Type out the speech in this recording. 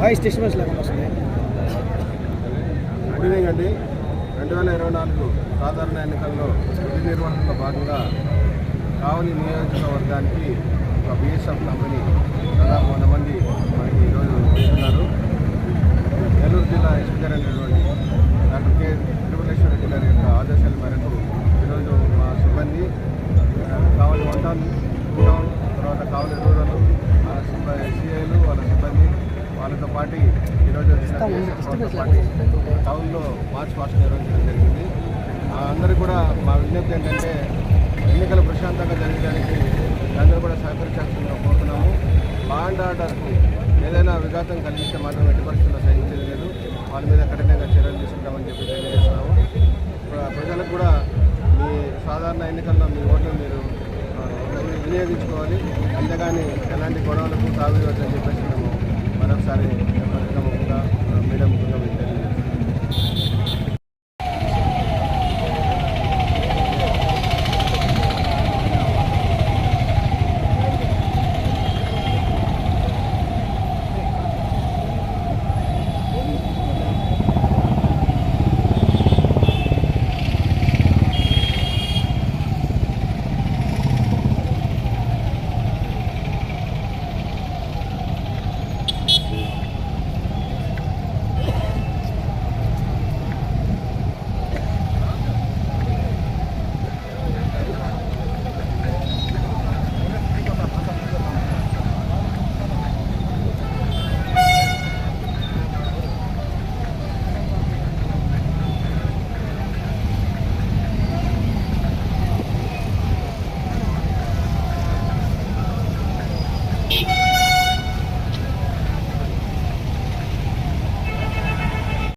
Voice disturbance లేకుండా వస్తుంది good evening అండి రెండు వేల ఇరవై నాలుగు సాధారణ ఎన్నికల్లో విధి నిర్వహణలో భాగంగా కావలి నియోజకవర్గానికి ఒక బిఎస్ఎఫ్ కంపెనీ దాదాపు వంద మంది మనకి ఈరోజు ఉన్నారు. నెల్లూరు జిల్లా ఎస్పీ గారు అయినటువంటి డాక్టర్ కె. తిరుమలేశ్వర రెడ్డి గారి యొక్క ఆదేశాల మేరకు ఈరోజు మా సిబ్బంది కావలి వన్ తర్వాత కావలి రూరల్ సిఐలు వాళ్ళతో పాటు ఈరోజు పాటు టౌన్లో మార్చ్ ఫాస్ట్ నిర్వహించడం జరిగింది. ఆ, అందరికీ కూడా మా విజ్ఞప్తి ఏంటంటే ఎన్నికలు ప్రశాంతంగా జరగడానికి అందరూ కూడా సహకరించాల్సిందిగా కోరుతున్నాము. లా అండ్ ఆర్డర్కు ఏదైనా విఘాతం కలిగిస్తే మాత్రం ఎట్టి పరిస్థితుల్లో సహించేది లేదు. వాళ్ళ మీద కఠినంగా చర్యలు తీసుకుంటామని చెప్పి తెలియజేస్తున్నాము. ప్ర- ప్రజలకు కూడా మీ సాధారణ ఎన్నికల్లో మీ ఓట్లు మీరు వినియోగించుకోవాలి. అంతేగాని ఎలాంటి గొడవలకు తావివద్దని చెప్పేసి మేము